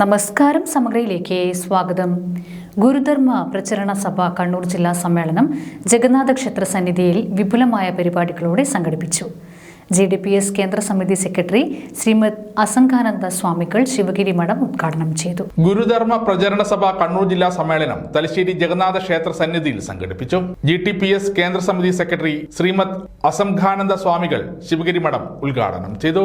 നമസ്കാരം സമഗ്രയിലേക്ക് സ്വാഗതം. ഗുരുധർമ്മ പ്രചരണ സഭ കണ്ണൂർ ജില്ലാ സമ്മേളനം ജഗന്നാഥ ക്ഷേത്ര സന്നിധിയിൽ വിപുലമായ പരിപാടികളോടെ സംഘടിപ്പിച്ചു. ജി ഡി പി എസ് കേന്ദ്ര സമിതി സെക്രട്ടറി ശ്രീമത് അസംഖാനന്ദ സ്വാമികൾ ശിവഗിരി മഠം ഉദ്ഘാടനം ചെയ്തു. ഗുരുധർമ്മ പ്രചരണ സഭ കണ്ണൂർ ജില്ലാ സമ്മേളനം തലശ്ശേരി ജഗന്നാഥ ക്ഷേത്ര സന്നിധിയിൽ സംഘടിപ്പിച്ചു. ജി ടി പി എസ് കേന്ദ്ര സമിതി സെക്രട്ടറി ശ്രീമത് അസംഖാനന്ദ സ്വാമികൾ ശിവഗിരി മഠം ഉദ്ഘാടനം ചെയ്തു.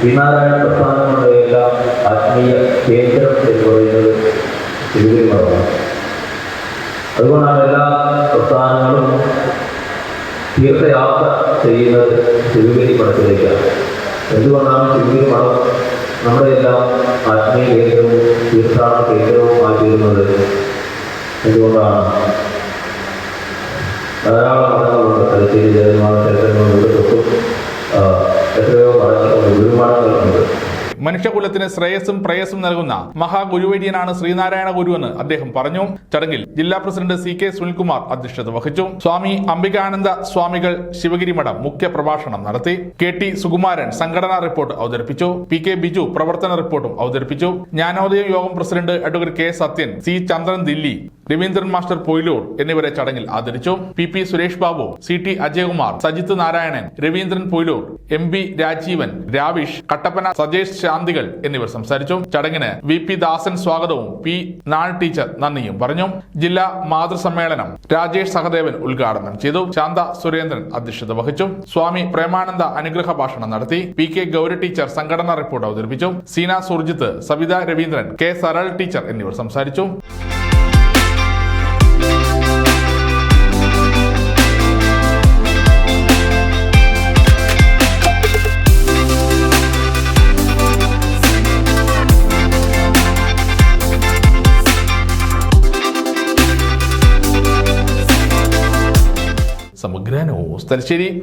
ശ്രീനാരായണ പ്രസ്ഥാനങ്ങളുടെ എല്ലാം ആത്മീയ കേന്ദ്രം എന്ന് പറയുന്നത് മഠമാണ് അതുകൊണ്ടാണ് എല്ലാ പ്രസ്ഥാനങ്ങളും തീർത്ഥയാത്ര ചെയ്യുന്നത് തിരുവേരി മഠത്തിലേക്കാണ് എന്തുകൊണ്ടാണ് ശിവഗിരി മഠം നമ്മുടെ എല്ലാം ആത്മീയ കേന്ദ്രവും തീർത്ഥാടന കേന്ദ്രവും തീരുന്നത് എന്തുകൊണ്ടാണ്? ധാരാളം മഠങ്ങളുണ്ട് തലശ്ശേരി ജഗന്മാത ക്ഷേത്രങ്ങളുണ്ട് മനുഷ്യകുലത്തിന് ശ്രേയസ്സും പ്രേയസ്സും നൽകുന്ന മഹാഗുരുവര്യനാണ് ശ്രീനാരായണ ഗുരു എന്ന് അദ്ദേഹം പറഞ്ഞു. ചടങ്ങിൽ ജില്ലാ പ്രസിഡന്റ് സി കെ സുനിൽകുമാർ അധ്യക്ഷത വഹിച്ചു. സ്വാമി അംബികാനന്ദ സ്വാമികൾ ശിവഗിരി മഠം മുഖ്യ പ്രഭാഷണം നടത്തി. കെ ടി സുകുമാരൻ സംഘടനാ റിപ്പോർട്ട് അവതരിപ്പിച്ചു. പി കെ ബിജു പ്രവർത്തന റിപ്പോർട്ടും അവതരിപ്പിച്ചു. ജ്ഞാനോദയം യോഗം president advocate K Sathyan C Chandran Dilli Raveendran master Poyilur എന്നിവരെ ചടങ്ങിൽ ആദരിച്ചു. P P Suresh Babu C T Ajayakumar Sajith Narayanan Raveendran Poyilur M B Rajeevan Ravish Kattappana Sajesh ശാന്തികൾ എന്നിവർ സംസാരിച്ചു. ചടങ്ങിന് വി പി ദാസൻ സ്വാഗതവും പി നാൾ ടീച്ചർ നന്ദിയും പറഞ്ഞു. ജില്ലാ മാതൃസമ്മേളനം രാജേഷ് സഹദേവൻ ഉദ്ഘാടനം ചെയ്തു. ശാന്ത സുരേന്ദ്രൻ അധ്യക്ഷത വഹിച്ചു. സ്വാമി പ്രേമാനന്ദ അനുഗ്രഹ ഭാഷണം നടത്തി. പി കെ ഗൗരി ടീച്ചർ സംഘടനാ റിപ്പോർട്ട് അവതരിപ്പിച്ചു. സീന സുർജിത്ത് സവിത രവീന്ദ്രൻ കെ സരൾ ടീച്ചർ എന്നിവർ സംസാരിച്ചു. സമഗ്ര തലശ്ശേരി